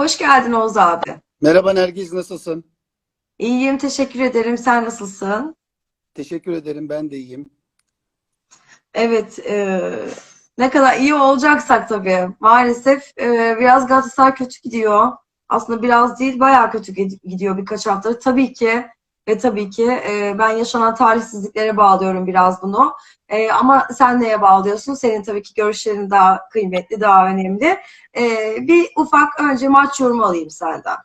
Hoş geldin Oğuz abi. Merhaba Nergiz, nasılsın? İyiyim, teşekkür ederim. Sen nasılsın? Teşekkür ederim, ben de iyiyim. Evet, e, ne kadar iyi olacaksak tabii. Maalesef e, biraz Galatasaray kötü gidiyor. Aslında biraz değil, bayağı kötü gid- gidiyor birkaç haftadır. Tabii ki ve tabii ki e, ben yaşanan talihsizliklere bağlıyorum biraz bunu. E, ama sen neye bağlıyorsun? Senin tabii ki görüşlerin daha kıymetli, daha önemli. E, bir ufak önce maç yorumu alayım senden.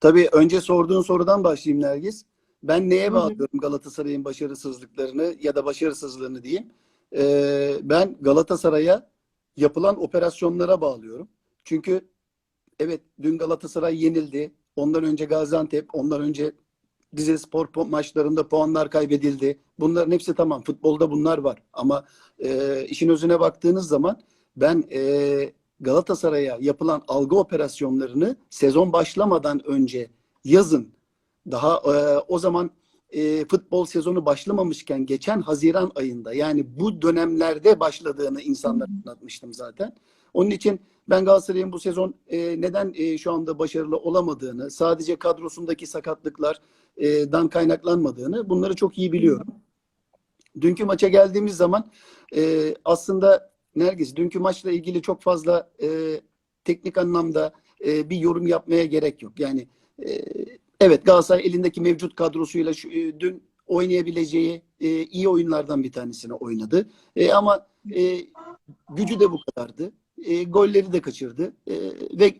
Tabii önce sorduğun sorudan başlayayım Nergiz. Ben neye bağlıyorum Galatasaray'ın başarısızlıklarını ya da başarısızlığını diyeyim. Ee, ben Galatasaray'a yapılan operasyonlara bağlıyorum. Çünkü evet dün Galatasaray yenildi. Ondan önce Gaziantep, ondan önce Rize Spor po- maçlarında puanlar kaybedildi. Bunların hepsi tamam. Futbolda bunlar var. Ama e, işin özüne baktığınız zaman ben e, Galatasaray'a yapılan algı operasyonlarını sezon başlamadan önce yazın daha e, o zaman e, futbol sezonu başlamamışken geçen Haziran ayında yani bu dönemlerde başladığını insanlara anlatmıştım zaten. Onun için ben Galatasaray'ın bu sezon e, neden e, şu anda başarılı olamadığını, sadece kadrosundaki sakatlıklardan kaynaklanmadığını bunları çok iyi biliyorum. Dünkü maça geldiğimiz zaman e, aslında Nergis dünkü maçla ilgili çok fazla e, teknik anlamda e, bir yorum yapmaya gerek yok. Yani e, evet Galatasaray elindeki mevcut kadrosuyla şu, e, dün oynayabileceği e, iyi oyunlardan bir tanesini oynadı. E, ama e, gücü de bu kadardı. E, golleri de kaçırdı. E, ve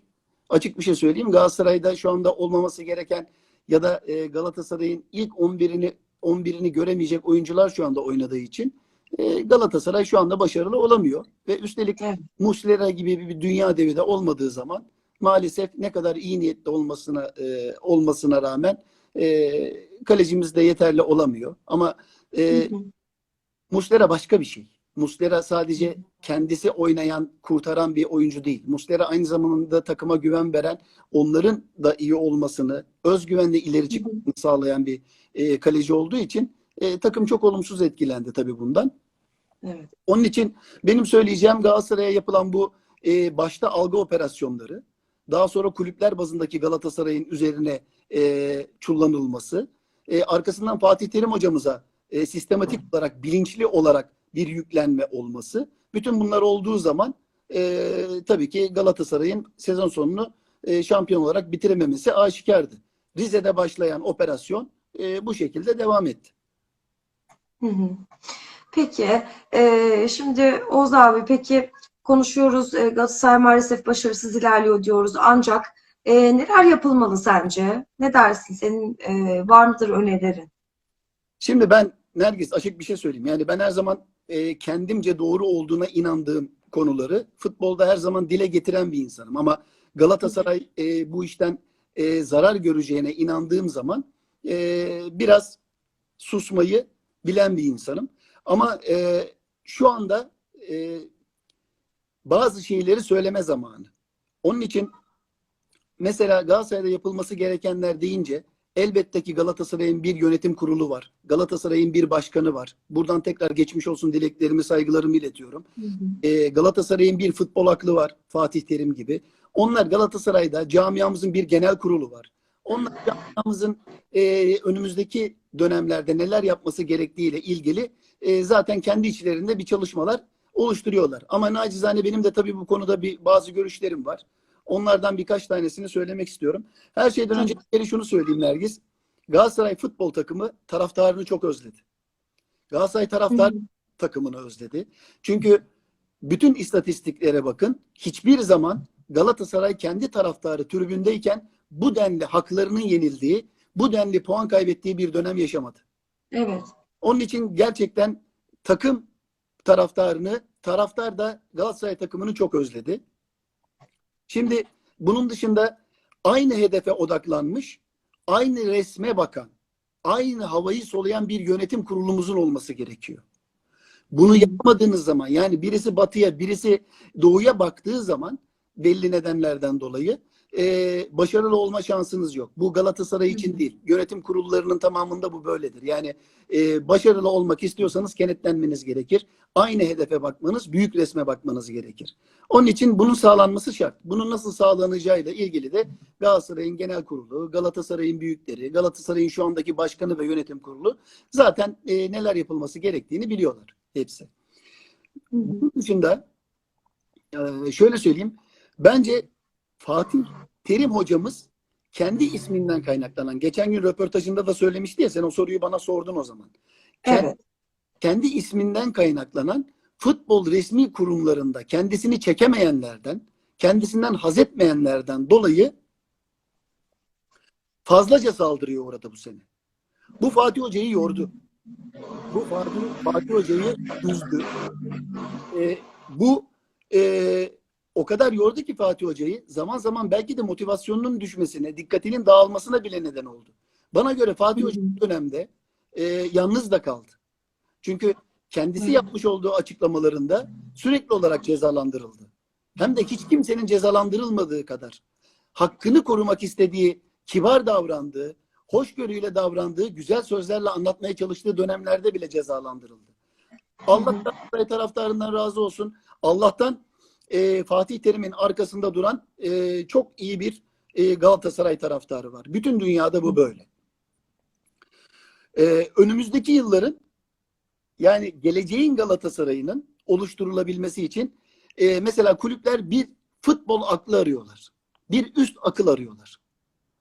açık bir şey söyleyeyim Galatasaray'da şu anda olmaması gereken ya da e, Galatasaray'ın ilk 11'ini 11'ini göremeyecek oyuncular şu anda oynadığı için e, Galatasaray şu anda başarılı olamıyor ve üstelik Evet. Muslera gibi bir, dünya devi de olmadığı zaman maalesef ne kadar iyi niyetli olmasına e, olmasına rağmen e, kalecimiz de yeterli olamıyor. Ama e, Hı hı. Muslera başka bir şey. Muslera sadece kendisi oynayan, kurtaran bir oyuncu değil. Muslera aynı zamanda takıma güven veren, onların da iyi olmasını, özgüvenle ileri çıkmasını sağlayan bir e, kaleci olduğu için e, takım çok olumsuz etkilendi tabii bundan. Evet. Onun için benim söyleyeceğim Galatasaray'a yapılan bu e, başta algı operasyonları, daha sonra kulüpler bazındaki Galatasaray'ın üzerine e, çullanılması, e, arkasından Fatih Terim hocamıza e, sistematik olarak, bilinçli olarak bir yüklenme olması. Bütün bunlar olduğu zaman e, tabii ki Galatasaray'ın sezon sonunu e, şampiyon olarak bitirememesi aşikardı. Rize'de başlayan operasyon e, bu şekilde devam etti. Hı hı. Peki, e, şimdi Oğuz abi peki konuşuyoruz. E, Galatasaray maalesef başarısız ilerliyor diyoruz. Ancak e, neler yapılmalı sence? Ne dersin? Senin e, var mıdır önerilerin? Şimdi ben Nergis açık bir şey söyleyeyim. Yani ben her zaman e, kendimce doğru olduğuna inandığım konuları futbolda her zaman dile getiren bir insanım. Ama Galatasaray e, bu işten e, zarar göreceğine inandığım zaman e, biraz susmayı bilen bir insanım. Ama e, şu anda e, bazı şeyleri söyleme zamanı. Onun için mesela Galatasaray'da yapılması gerekenler deyince elbette ki Galatasaray'ın bir yönetim kurulu var. Galatasaray'ın bir başkanı var. Buradan tekrar geçmiş olsun dileklerimi, saygılarımı iletiyorum. E, Galatasaray'ın bir futbol aklı var. Fatih Terim gibi. Onlar Galatasaray'da camiamızın bir genel kurulu var. Onlar camiamızın e, önümüzdeki dönemlerde neler yapması gerektiğiyle ilgili e, zaten kendi içlerinde bir çalışmalar oluşturuyorlar. Ama nacizane benim de tabii bu konuda bir bazı görüşlerim var. Onlardan birkaç tanesini söylemek istiyorum. Her şeyden önce bir kere şunu söyleyeyim Nergis. Galatasaray futbol takımı taraftarını çok özledi. Galatasaray taraftar takımını özledi. Çünkü bütün istatistiklere bakın. Hiçbir zaman Galatasaray kendi taraftarı tribündeyken bu denli haklarının yenildiği, bu denli puan kaybettiği bir dönem yaşamadı. Evet. Onun için gerçekten takım taraftarını, taraftar da Galatasaray takımını çok özledi. Şimdi bunun dışında aynı hedefe odaklanmış, aynı resme bakan, aynı havayı soluyan bir yönetim kurulumuzun olması gerekiyor. Bunu yapmadığınız zaman yani birisi batıya, birisi doğuya baktığı zaman belli nedenlerden dolayı e, başarılı olma şansınız yok. Bu Galatasaray için değil. Yönetim kurullarının tamamında bu böyledir. Yani e, başarılı olmak istiyorsanız kenetlenmeniz gerekir. Aynı hedefe bakmanız, büyük resme bakmanız gerekir. Onun için bunun sağlanması şart. Bunun nasıl sağlanacağıyla ilgili de Galatasaray'ın genel kurulu, Galatasaray'ın büyükleri, Galatasaray'ın şu andaki başkanı ve yönetim kurulu zaten e, neler yapılması gerektiğini biliyorlar hepsi. Bunun dışında e, şöyle söyleyeyim. Bence Fatih Terim hocamız kendi isminden kaynaklanan, geçen gün röportajında da söylemişti ya sen o soruyu bana sordun o zaman. Kend- Evet. Kendi isminden kaynaklanan futbol resmi kurumlarında kendisini çekemeyenlerden, kendisinden haz etmeyenlerden dolayı fazlaca saldırıyor orada bu sene. Bu Fatih Hoca'yı yordu. Bu Fatih, Fatih Hoca'yı üzdü. Ee, bu e, o kadar yordu ki Fatih Hoca'yı zaman zaman belki de motivasyonunun düşmesine, dikkatinin dağılmasına bile neden oldu. Bana göre Fatih Hoca dönemde e, yalnız da kaldı. Çünkü kendisi yapmış olduğu açıklamalarında sürekli olarak cezalandırıldı. Hem de hiç kimsenin cezalandırılmadığı kadar hakkını korumak istediği, kibar davrandığı, hoşgörüyle davrandığı, güzel sözlerle anlatmaya çalıştığı dönemlerde bile cezalandırıldı. Allah Galatasaray taraftarından razı olsun. Allah'tan e, Fatih Terim'in arkasında duran e, çok iyi bir e, Galatasaray taraftarı var. Bütün dünyada bu böyle. E, önümüzdeki yılların yani geleceğin Galatasaray'ının oluşturulabilmesi için e, mesela kulüpler bir futbol aklı arıyorlar. Bir üst akıl arıyorlar.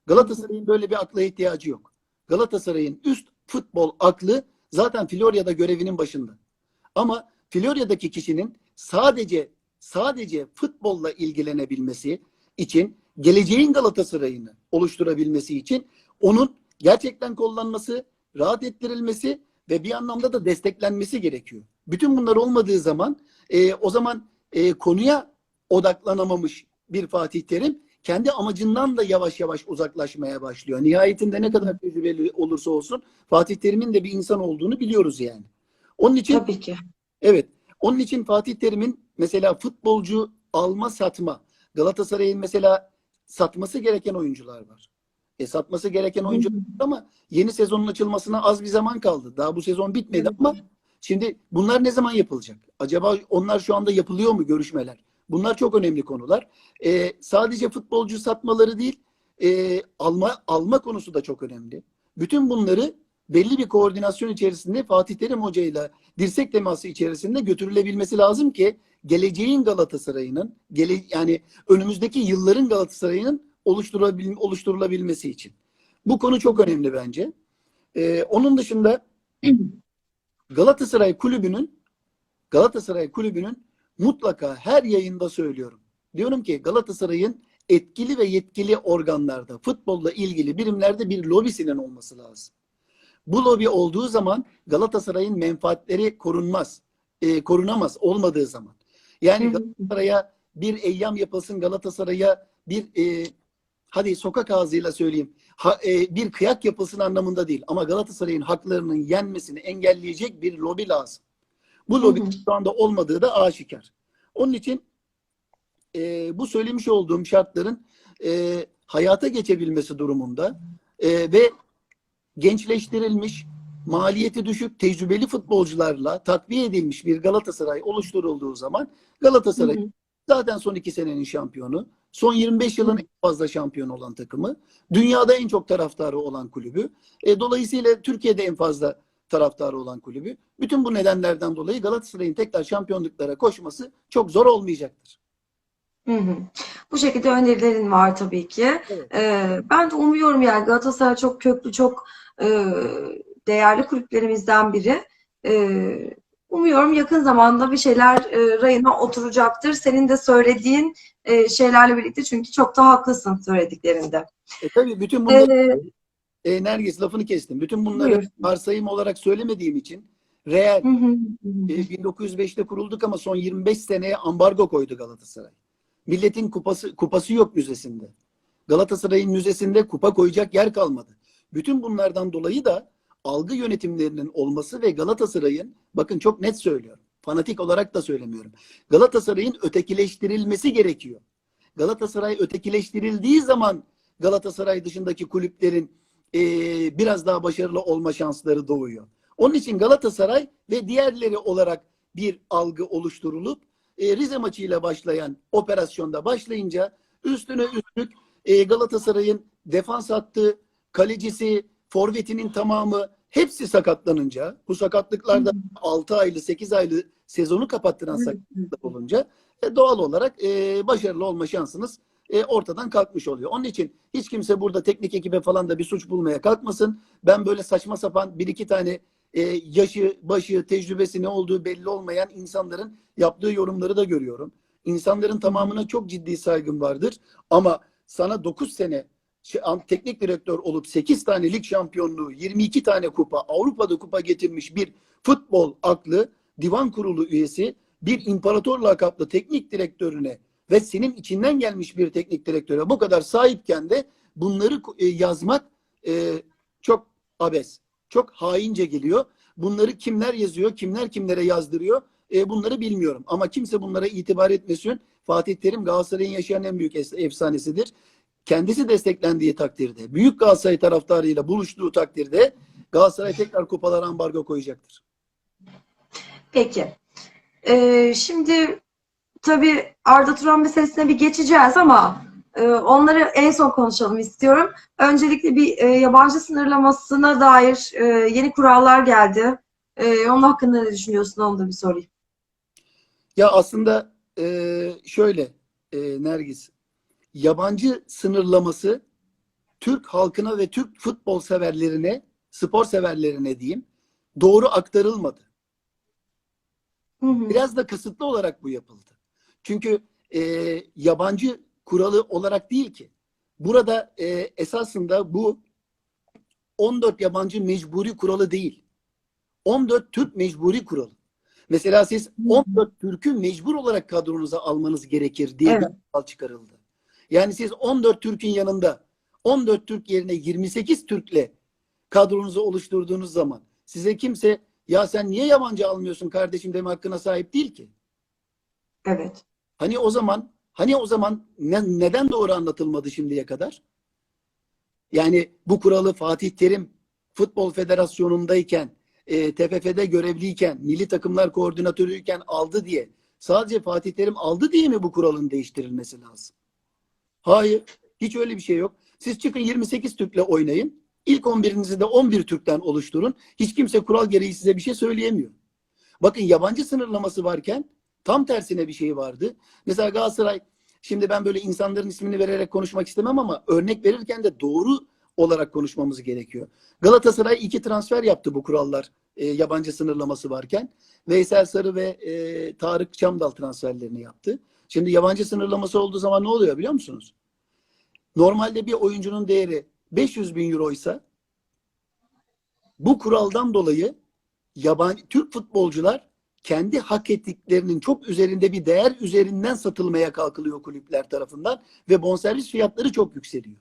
Galatasaray'ın böyle bir akla ihtiyacı yok. Galatasaray'ın üst futbol aklı zaten Florya'da görevinin başında. Ama Florya'daki kişinin sadece sadece futbolla ilgilenebilmesi için geleceğin Galatasaray'ını oluşturabilmesi için onun gerçekten kullanması, rahat ettirilmesi ve bir anlamda da desteklenmesi gerekiyor. Bütün bunlar olmadığı zaman e, o zaman e, konuya odaklanamamış bir Fatih Terim kendi amacından da yavaş yavaş uzaklaşmaya başlıyor. Nihayetinde ne kadar tecrübeli olursa olsun Fatih Terim'in de bir insan olduğunu biliyoruz yani. Onun için Tabii ki. Evet. Onun için Fatih Terim'in mesela futbolcu alma satma Galatasaray'ın mesela satması gereken oyuncular var. E satması gereken oyuncular var ama yeni sezonun açılmasına az bir zaman kaldı. Daha bu sezon bitmedi ama şimdi bunlar ne zaman yapılacak? Acaba onlar şu anda yapılıyor mu görüşmeler? Bunlar çok önemli konular. E, sadece futbolcu satmaları değil, e, alma alma konusu da çok önemli. Bütün bunları belli bir koordinasyon içerisinde Fatih Terim Hoca ile dirsek teması içerisinde götürülebilmesi lazım ki geleceğin Galatasaray'ının gele, yani önümüzdeki yılların Galatasaray'ının oluşturulabil, oluşturulabilmesi için. Bu konu çok önemli bence. Ee, onun dışında Galatasaray kulübünün Galatasaray kulübünün mutlaka her yayında söylüyorum. Diyorum ki Galatasaray'ın etkili ve yetkili organlarda, futbolla ilgili birimlerde bir lobisinin olması lazım. Bu lobi olduğu zaman Galatasaray'ın menfaatleri korunmaz. E, korunamaz olmadığı zaman. Yani. Galatasaray'a bir eyyam yapılsın, Galatasaray'a bir e, hadi sokak ağzıyla söyleyeyim ha, e, bir kıyak yapılsın anlamında değil. Ama Galatasaray'ın haklarının yenmesini engelleyecek bir lobi lazım. Bu lobi şu anda olmadığı da aşikar. Onun için e, bu söylemiş olduğum şartların e, hayata geçebilmesi durumunda e, ve gençleştirilmiş, maliyeti düşük, tecrübeli futbolcularla takviye edilmiş bir Galatasaray oluşturulduğu zaman Galatasaray Hı hı. zaten son iki senenin şampiyonu, son 25 yılın en fazla şampiyon olan takımı, dünyada en çok taraftarı olan kulübü, e, dolayısıyla Türkiye'de en fazla taraftarı olan kulübü. Bütün bu nedenlerden dolayı Galatasaray'ın tekrar şampiyonluklara koşması çok zor olmayacaktır. Hı hı. Bu şekilde önerilerin var tabii ki. Evet. Ee, ben de umuyorum yani Galatasaray çok köklü, çok e, değerli kulüplerimizden biri. Ee, umuyorum yakın zamanda bir şeyler e, rayına oturacaktır. Senin de söylediğin e, şeylerle birlikte çünkü çok da haklısın söylediklerinde. E tabii bütün bunları Ee, e, Nergis lafını kestim. Bütün bunları Buyur. varsayım olarak söylemediğim için reel hı hı, e, hı. 1905'te kurulduk ama son 25 seneye ambargo koydu Galatasaray. Milletin kupası kupası yok müzesinde. Galatasaray'ın müzesinde kupa koyacak yer kalmadı. Bütün bunlardan dolayı da algı yönetimlerinin olması ve Galatasaray'ın bakın çok net söylüyorum. Fanatik olarak da söylemiyorum. Galatasaray'ın ötekileştirilmesi gerekiyor. Galatasaray ötekileştirildiği zaman Galatasaray dışındaki kulüplerin e, biraz daha başarılı olma şansları doğuyor. Onun için Galatasaray ve diğerleri olarak bir algı oluşturulup e, Rize maçıyla başlayan operasyonda başlayınca üstüne üstlük e, Galatasaray'ın defans hattı, kalecisi, forvetinin tamamı hepsi sakatlanınca bu sakatlıklarda 6 aylı 8 aylı sezonu kapattıran sakatlıklar olunca e, doğal olarak e, başarılı olma şansınız e, ortadan kalkmış oluyor. Onun için hiç kimse burada teknik ekibe falan da bir suç bulmaya kalkmasın. Ben böyle saçma sapan bir iki tane e, yaşı, başı, tecrübesi ne olduğu belli olmayan insanların yaptığı yorumları da görüyorum. İnsanların tamamına çok ciddi saygım vardır. Ama sana 9 sene şey, teknik direktör olup 8 tane lig şampiyonluğu, 22 tane kupa, Avrupa'da kupa getirmiş bir futbol aklı, divan kurulu üyesi, bir imparator lakaplı teknik direktörüne ve senin içinden gelmiş bir teknik direktöre bu kadar sahipken de bunları e, yazmak e, çok abes, çok haince geliyor. Bunları kimler yazıyor, kimler kimlere yazdırıyor e, bunları bilmiyorum. Ama kimse bunlara itibar etmesin. Fatih Terim Galatasaray'ın yaşayan en büyük es- efsanesidir. Kendisi desteklendiği takdirde, büyük Galatasaray taraftarıyla buluştuğu takdirde Galatasaray tekrar kupalara ambargo koyacaktır. Peki. Ee, şimdi tabii Arda Turan meselesine bir geçeceğiz ama onları en son konuşalım istiyorum. Öncelikle bir e, yabancı sınırlamasına dair e, yeni kurallar geldi. E, onun hakkında ne düşünüyorsun? Onu da bir sorayım. Ya aslında şöyle Nergis, yabancı sınırlaması Türk halkına ve Türk futbol severlerine, spor severlerine diyeyim, doğru aktarılmadı. Hı hı. Biraz da kasıtlı olarak bu yapıldı. Çünkü e, yabancı kuralı olarak değil ki. Burada e, esasında bu 14 yabancı mecburi kuralı değil. 14 Türk mecburi kuralı. Mesela siz 14 Türk'ü mecbur olarak kadronuza almanız gerekir diye Evet. bir kural çıkarıldı. Yani siz 14 Türk'ün yanında 14 Türk yerine 28 Türk'le kadronuzu oluşturduğunuz zaman size kimse ya sen niye yabancı almıyorsun kardeşim deme hakkına sahip değil ki. Evet. Hani o zaman hani o zaman ne- neden doğru anlatılmadı şimdiye kadar? Yani bu kuralı Fatih Terim Futbol Federasyonu'ndayken, e, TFF'de görevliyken, milli takımlar koordinatörüyken aldı diye sadece Fatih Terim aldı diye mi bu kuralın değiştirilmesi lazım? Hayır. Hiç öyle bir şey yok. Siz çıkın 28 Türk'le oynayın. İlk 11'inizi de 11 Türk'ten oluşturun. Hiç kimse kural gereği size bir şey söyleyemiyor. Bakın yabancı sınırlaması varken tam tersine bir şey vardı. Mesela Galatasaray şimdi ben böyle insanların ismini vererek konuşmak istemem ama örnek verirken de doğru olarak konuşmamız gerekiyor. Galatasaray iki transfer yaptı bu kurallar e, yabancı sınırlaması varken. Veysel Sarı ve e, Tarık Çamdal transferlerini yaptı. Şimdi yabancı sınırlaması olduğu zaman ne oluyor biliyor musunuz? Normalde bir oyuncunun değeri 500 bin euro ise bu kuraldan dolayı yabancı Türk futbolcular kendi hak ettiklerinin çok üzerinde bir değer üzerinden satılmaya kalkılıyor kulüpler tarafından ve bonservis fiyatları çok yükseliyor.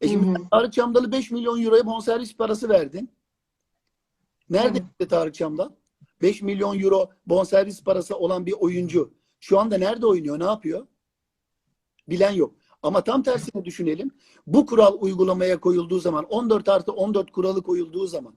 E şimdi Hı hı. Tarık Çamdal'ı 5 milyon euroya bonservis parası verdin. Nerede gitti Tarık Çamdal? 5 milyon euro bonservis parası olan bir oyuncu şu anda nerede oynuyor, ne yapıyor? Bilen yok. Ama tam tersini düşünelim. Bu kural uygulamaya koyulduğu zaman 14 artı 14 kuralı koyulduğu zaman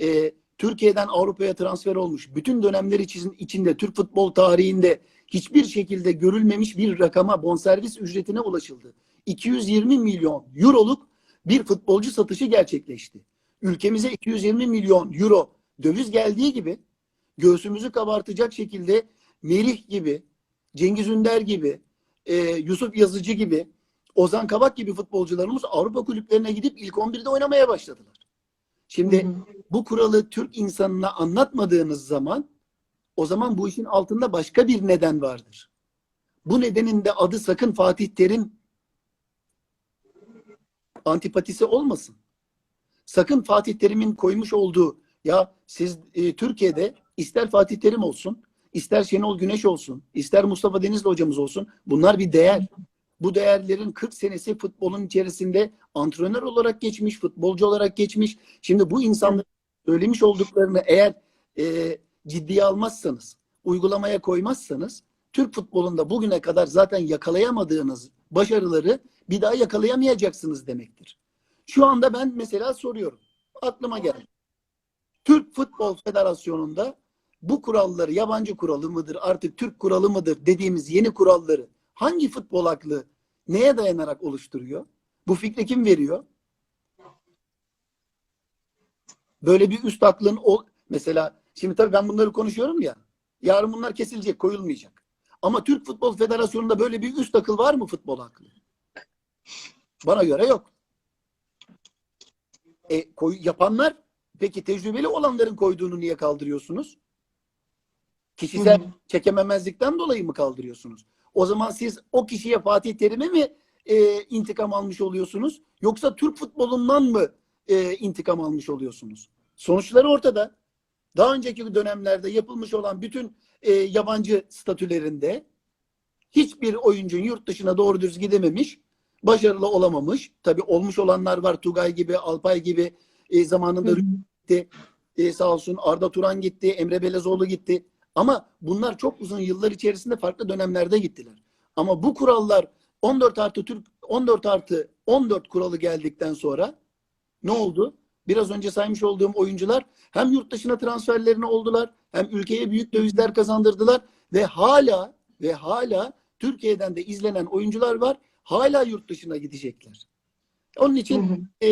e, Türkiye'den Avrupa'ya transfer olmuş. Bütün dönemler için, içinde Türk futbol tarihinde hiçbir şekilde görülmemiş bir rakama bonservis ücretine ulaşıldı. 220 milyon euroluk bir futbolcu satışı gerçekleşti. Ülkemize 220 milyon euro döviz geldiği gibi göğsümüzü kabartacak şekilde Melih gibi, Cengiz Ünder gibi, e, Yusuf Yazıcı gibi, Ozan Kabak gibi futbolcularımız Avrupa kulüplerine gidip ilk 11'de oynamaya başladılar. Şimdi Hı hı. Bu kuralı Türk insanına anlatmadığınız zaman o zaman bu işin altında başka bir neden vardır. Bu nedenin de adı sakın Fatih Terim antipatisi olmasın. Sakın Fatih Terim'in koymuş olduğu ya siz e, Türkiye'de ister Fatih Terim olsun, ister Şenol Güneş olsun, ister Mustafa Denizli hocamız olsun bunlar bir değer. Bu değerlerin 40 senesi futbolun içerisinde antrenör olarak geçmiş, futbolcu olarak geçmiş. Şimdi bu insanların söylemiş olduklarını eğer e, ciddiye almazsanız, uygulamaya koymazsanız Türk futbolunda bugüne kadar zaten yakalayamadığınız başarıları bir daha yakalayamayacaksınız demektir. Şu anda ben mesela soruyorum. Aklıma geldi. Türk Futbol Federasyonu'nda bu kuralları yabancı kuralı mıdır, artık Türk kuralı mıdır dediğimiz yeni kuralları hangi futbol aklı neye dayanarak oluşturuyor? Bu fikri kim veriyor? Böyle bir üst aklın o mesela şimdi tabii ben bunları konuşuyorum ya. Yarın bunlar kesilecek, koyulmayacak. Ama Türk Futbol Federasyonu'nda böyle bir üst akıl var mı futbol aklı? Bana göre yok. E, koy, yapanlar peki tecrübeli olanların koyduğunu niye kaldırıyorsunuz? Kişisel Hı hı. çekememezlikten dolayı mı kaldırıyorsunuz? O zaman siz o kişiye Fatih Terim'e mi e, intikam almış oluyorsunuz? Yoksa Türk futbolundan mı e, intikam almış oluyorsunuz? Sonuçları ortada. Daha önceki dönemlerde yapılmış olan bütün e, yabancı statülerinde hiçbir oyuncun yurt dışına doğru düz gidememiş, başarılı olamamış. Tabii olmuş olanlar var. Tugay gibi, Alpay gibi e, zamanında Hı gitti. E, sağ olsun Arda Turan gitti, Emre Belezoğlu gitti. Ama bunlar çok uzun yıllar içerisinde farklı dönemlerde gittiler. Ama bu kurallar 14 artı Türk 14 artı 14 kuralı geldikten sonra ne oldu? Biraz önce saymış olduğum oyuncular hem yurt dışına transferlerini oldular, hem ülkeye büyük dövizler kazandırdılar ve hala ve hala Türkiye'den de izlenen oyuncular var. Hala yurt dışına gidecekler. Onun Hı için hı. e,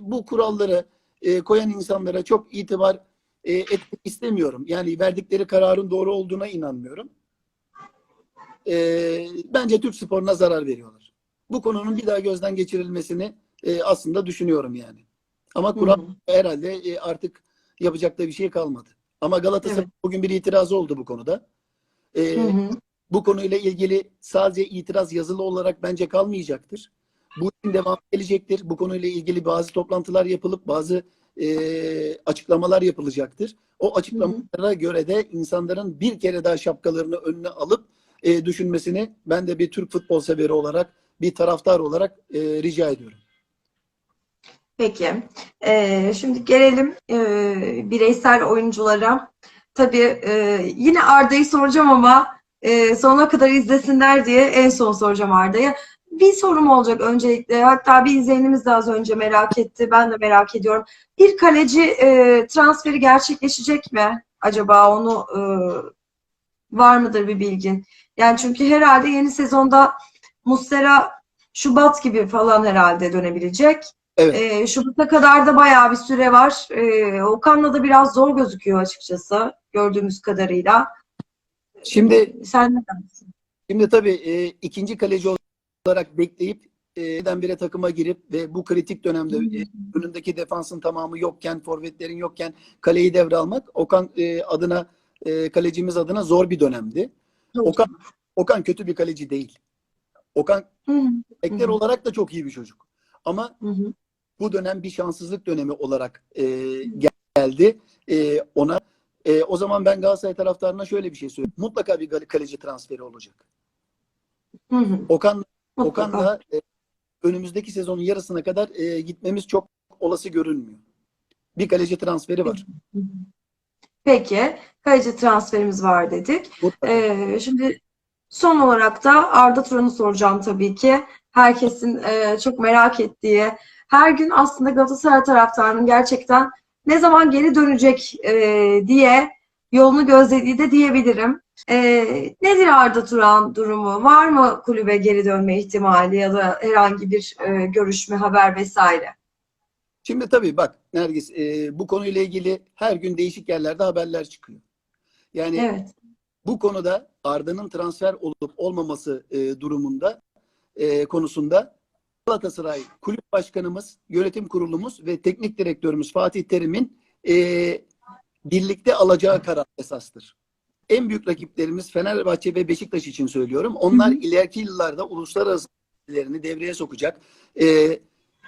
bu kuralları e, koyan insanlara çok itibar e, etmek istemiyorum. Yani verdikleri kararın doğru olduğuna inanmıyorum. E, bence Türk sporuna zarar veriyorlar. Bu konunun bir daha gözden geçirilmesini e, aslında düşünüyorum yani. Ama kural Hı hı. herhalde e, artık yapacak da bir şey kalmadı. Ama Galatasaray Evet. bugün bir itirazı oldu bu konuda. E, Hı hı. bu konuyla ilgili sadece itiraz yazılı olarak bence kalmayacaktır. Bu işin devamı gelecektir. Bu konuyla ilgili bazı toplantılar yapılıp bazı e, açıklamalar yapılacaktır. O açıklamalara göre de insanların bir kere daha şapkalarını önüne alıp e, düşünmesini ben de bir Türk futbol severi olarak, bir taraftar olarak e, rica ediyorum. Peki. Ee, şimdi gelelim e, bireysel oyunculara. Tabii e, yine Arda'yı soracağım ama e, sonuna kadar izlesinler diye en son soracağım Arda'ya. Bir sorum olacak öncelikle. Hatta bir izleyenimiz de az önce merak etti. Ben de merak ediyorum. Bir kaleci e, transferi gerçekleşecek mi? Acaba onu e, var mıdır bir bilgin? Yani çünkü herhalde yeni sezonda Muslera Şubat gibi falan herhalde dönebilecek. Evet. E, Şubat'a kadar da bayağı bir süre var. E, Okan'la da biraz zor gözüküyor açıkçası gördüğümüz kadarıyla. Şimdi Sen ne dersin? Şimdi tabii e, ikinci kaleci olarak bekleyip e, birdenbire takıma girip ve bu kritik dönemde e, önündeki defansın tamamı yokken, forvetlerin yokken kaleyi devralmak Okan e, adına e, kalecimiz adına zor bir dönemdi. Okan Okan kötü bir kaleci değil. Okan hı. olarak da çok iyi bir çocuk. Ama hı hı. Bu dönem bir şanssızlık dönemi olarak e, geldi e, ona. E, o zaman ben Galatasaray taraftarına şöyle bir şey söyleyeyim. Mutlaka bir kaleci transferi olacak. Hı hı. Okan. Okan'la e, önümüzdeki sezonun yarısına kadar e, gitmemiz çok olası görünmüyor. Bir kaleci transferi var. Peki, kaleci transferimiz var dedik. Mutlaka. Ee, şimdi son olarak da Arda Turan'ı soracağım tabii ki. Herkesin e, çok merak ettiği, her gün aslında Galatasaray taraftarının gerçekten ne zaman geri dönecek e, diye yolunu gözlediği de diyebilirim. E, nedir Arda Turan durumu? Var mı kulübe geri dönme ihtimali ya da herhangi bir e, görüşme, haber vesaire? Şimdi tabii bak Nergis e, bu konuyla ilgili her gün değişik yerlerde haberler çıkıyor. Yani Evet. bu konuda Arda'nın transfer olup olmaması e, durumunda e, konusunda Galatasaray kulüp başkanımız, yönetim kurulumuz ve teknik direktörümüz Fatih Terim'in e, birlikte alacağı karar esastır. En büyük rakiplerimiz Fenerbahçe ve Beşiktaş için söylüyorum. Onlar Hı ileriki yıllarda uluslararası devreye sokacak. E,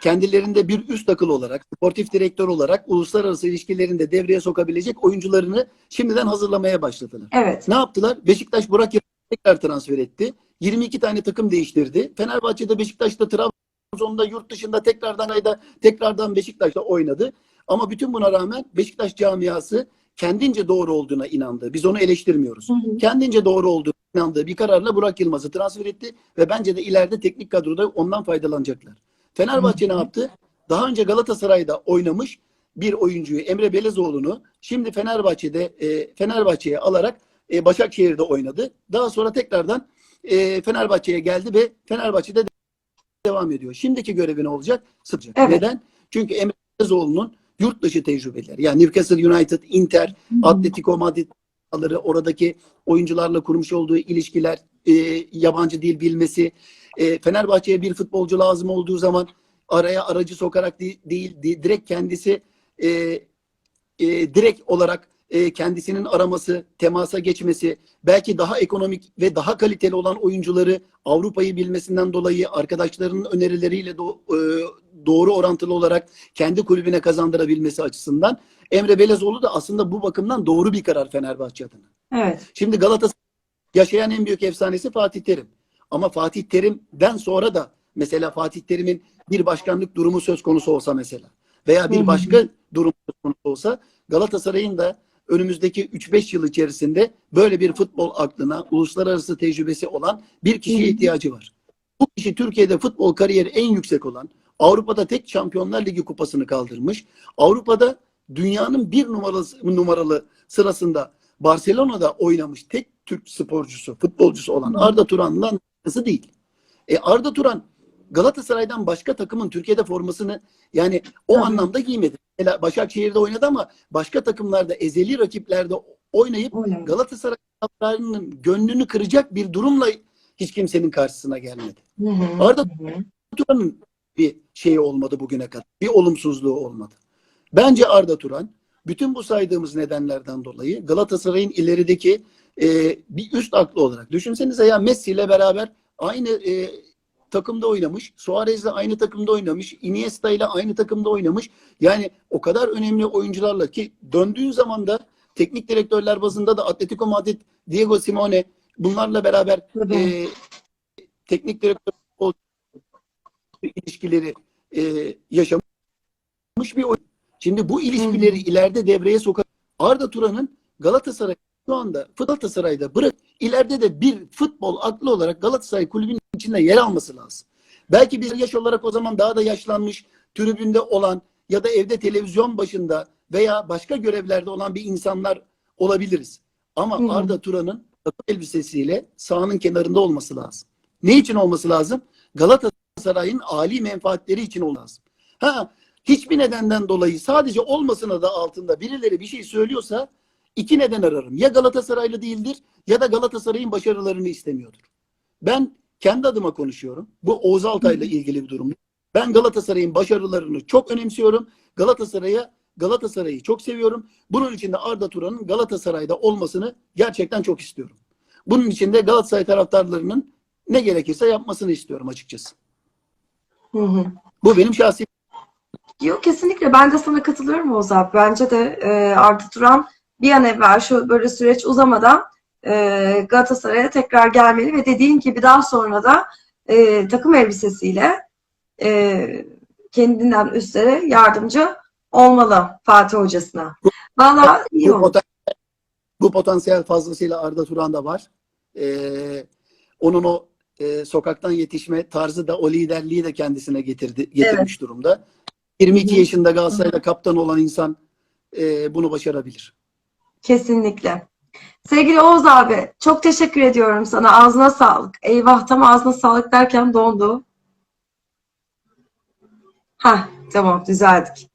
kendilerinde bir üst akıl olarak, sportif direktör olarak uluslararası ilişkilerini de devreye sokabilecek oyuncularını şimdiden hazırlamaya başladılar. Evet. Ne yaptılar? Beşiktaş Burak Yılmaz'ı tekrar transfer etti. 22 tane takım değiştirdi. Fenerbahçe'de Beşiktaş'ta Trabzon'da yurt dışında tekrardan ayda tekrardan Beşiktaş'ta oynadı. Ama bütün buna rağmen Beşiktaş camiası kendince doğru olduğuna inandı. Biz onu eleştirmiyoruz. Hı hı. Kendince doğru olduğuna inandığı bir kararla Burak Yılmaz'ı transfer etti ve bence de ileride teknik kadroda ondan faydalanacaklar. Fenerbahçe ne yaptı? Daha önce Galatasaray'da oynamış bir oyuncuyu Emre Belezoğlu'nu şimdi Fenerbahçe'de e, Fenerbahçe'ye alarak e, Başakşehir'de oynadı. Daha sonra tekrardan e, Fenerbahçe'ye geldi ve Fenerbahçe'de devam ediyor. Şimdiki görevi ne olacak? Sıkacak. Evet. Neden? Çünkü Emre Belezoğlu'nun yurt dışı tecrübeleri. Yani Newcastle United, Inter, Atletico Madrid oradaki oyuncularla kurmuş olduğu ilişkiler, e, yabancı dil bilmesi, e, Fenerbahçe'ye bir futbolcu lazım olduğu zaman araya aracı sokarak değil, di- direkt kendisi e, e, direkt olarak e, kendisinin araması, temasa geçmesi, belki daha ekonomik ve daha kaliteli olan oyuncuları Avrupa'yı bilmesinden dolayı arkadaşlarının önerileriyle do- e, doğru orantılı olarak kendi kulübüne kazandırabilmesi açısından Emre Belezoğlu da aslında bu bakımdan doğru bir karar Fenerbahçe adına. Evet. Şimdi Galatasaray yaşayan en büyük efsanesi Fatih Terim. Ama Fatih Terim'den sonra da mesela Fatih Terim'in bir başkanlık durumu söz konusu olsa mesela veya bir başka durum söz konusu olsa Galatasaray'ın da önümüzdeki 3-5 yıl içerisinde böyle bir futbol aklına, uluslararası tecrübesi olan bir kişiye ihtiyacı var. Bu kişi Türkiye'de futbol kariyeri en yüksek olan, Avrupa'da tek Şampiyonlar Ligi kupasını kaldırmış, Avrupa'da dünyanın bir numaralı, numaralı sırasında Barcelona'da oynamış tek Türk sporcusu, futbolcusu olan. Arda Turan'dan değil. E Arda Turan Galatasaray'dan başka takımın Türkiye'de formasını yani o Tabii. anlamda giymedi. Mesela Başakşehir'de oynadı ama başka takımlarda ezeli rakiplerde oynayıp Oynamış. Galatasaray taraftarının gönlünü kıracak bir durumla hiç kimsenin karşısına gelmedi. Hı hı. Arda. Turan'ın bir şeyi olmadı bugüne kadar. Bir olumsuzluğu olmadı. Bence Arda Turan bütün bu saydığımız nedenlerden dolayı Galatasaray'ın ilerideki e, bir üst aklı olarak düşünsenize ya Messi ile beraber aynı e, takımda oynamış. Suarez'le aynı takımda oynamış. Iniesta ile aynı takımda oynamış. Yani o kadar önemli oyuncularla ki döndüğün zaman da teknik direktörler bazında da Atletico Madrid, Diego Simone bunlarla beraber e, teknik direktör ilişkileri e, yaşamış bir oyun. Şimdi bu ilişkileri ileride devreye sokan Arda Turan'ın Galatasaray şu anda Galatasaray'da bırak ileride de bir futbol aklı olarak Galatasaray kulübünün içinde yer alması lazım. Belki bir yaş olarak o zaman daha da yaşlanmış, tribünde olan ya da evde televizyon başında veya başka görevlerde olan bir insanlar olabiliriz. Ama Hı hı. Arda Turan'ın takım elbisesiyle sahanın kenarında olması lazım. Ne için olması lazım? Galatasaray'ın âli menfaatleri için olması lazım. Ha, hiçbir nedenden dolayı sadece olmasına da altında birileri bir şey söylüyorsa iki neden ararım. Ya Galatasaraylı değildir ya da Galatasaray'ın başarılarını istemiyordur. Ben kendi adıma konuşuyorum. Bu Oğuz Altay'la ilgili bir durum. Ben Galatasaray'ın başarılarını çok önemsiyorum. Galatasaray'a Galatasaray'ı çok seviyorum. Bunun için de Arda Turan'ın Galatasaray'da olmasını gerçekten çok istiyorum. Bunun için de Galatasaray taraftarlarının ne gerekirse yapmasını istiyorum açıkçası. Hı hı. Bu benim şahsi Yok kesinlikle ben de sana katılıyorum Oğuz abi. Bence de e, Arda Turan bir an evvel şu böyle süreç uzamadan e, Galatasaray'a tekrar gelmeli ve dediğin gibi daha sonra da e, takım elbisesiyle e, kendinden üstlere yardımcı olmalı Fatih hocasına. Valla iyi bu, potansiyel, bu potansiyel fazlasıyla Arda Turan'da var. Ee, onun o e, sokaktan yetişme tarzı da o liderliği de kendisine getirdi getirmiş durumda. 22 Hı hı. yaşında Galatasaray'da kaptan olan insan e, bunu başarabilir. Kesinlikle. Sevgili Oğuz abi çok teşekkür ediyorum sana. Ağzına sağlık. Eyvah tam ağzına sağlık derken dondu. Ha tamam düzeldik.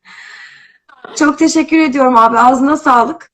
Çok teşekkür ediyorum abi. Ağzına sağlık.